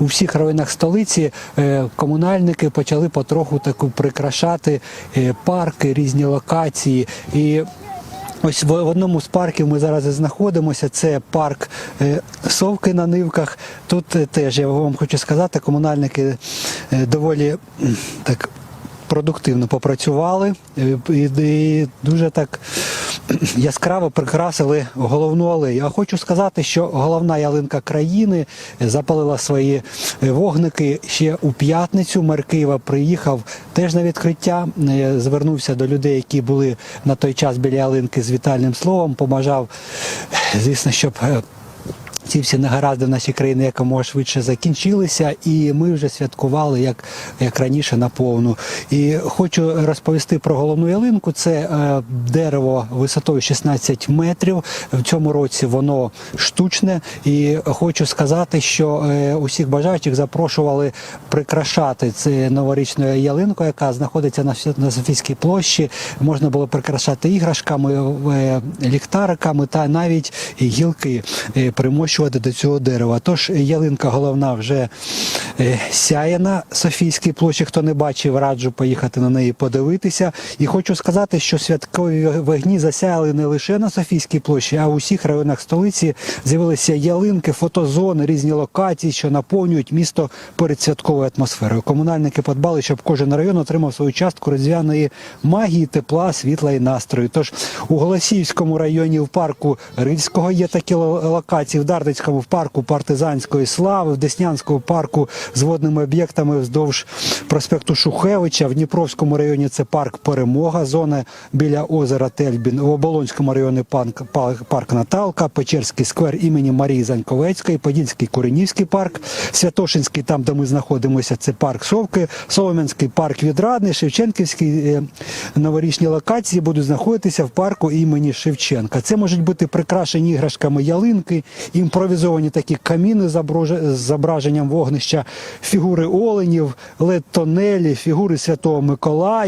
у всіх районах столиці е, комунальники почали потроху таку прикрашати е, парки, різні локації. І Ось в одному з парків ми зараз і знаходимося. Це парк е, Совки на Нивках. Тут теж я вам хочу сказати, комунальники доволі так продуктивно попрацювали і дуже так яскраво прикрасили головну алею. А хочу сказати, що головна ялинка країни запалила свої е, вогники ще у п'ятницю. Мер Києва приїхав теж на відкриття. е, Звернувся до людей, які були на той час біля ялинки з вітальним словом. Побажав, звісно, щоб. Ці всі негаразди в нашій країні якомога швидше закінчилися, і ми вже святкували як, як раніше наповну. І хочу розповісти про головну ялинку. Це е, дерево висотою 16 метрів. В цьому році воно штучне. І хочу сказати, що е, усіх бажаючих запрошували прикрашати це новорічну ялинку, яка знаходиться на, на Софійській площі. Можна було прикрашати іграшками, е, ліхтариками та навіть гілки е, примощувати до цього дерева. Тож ялинка головна вже е, сяє на Софійській площі. Хто не бачив, раджу поїхати на неї подивитися. І хочу сказати, що святкові вогні засяяли не лише на Софійській площі, а в усіх районах столиці з'явилися ялинки, фотозони, різні локації, що наповнюють місто передсвятковою атмосферою. Комунальники подбали, щоб кожен район отримав свою частку різдвяної магії, тепла, світла і настрою. Тож у Голосіївському районі в парку Рильського є такі локації, в Дарницькому в парку партизанської слави, в Деснянському парку з водними об'єктами вздовж проспекту Шухевича. В Дніпровському районі це парк Перемога, зона біля озера Тельбін. В Оболонському районі парк, парк, Наталка, Печерський сквер імені Марії Заньковецької, Подільський Куренівський парк, Святошинський, там де ми знаходимося, це парк Совки, Солом'янський парк Відрадний, Шевченківський е, новорічні локації будуть знаходитися в парку імені Шевченка. Це можуть бути прикрашені іграшками ялинки, імпровізовані такі каміни з зображенням вогнища, фігури оленів, лед-тонелі, фігури Святого Миколая.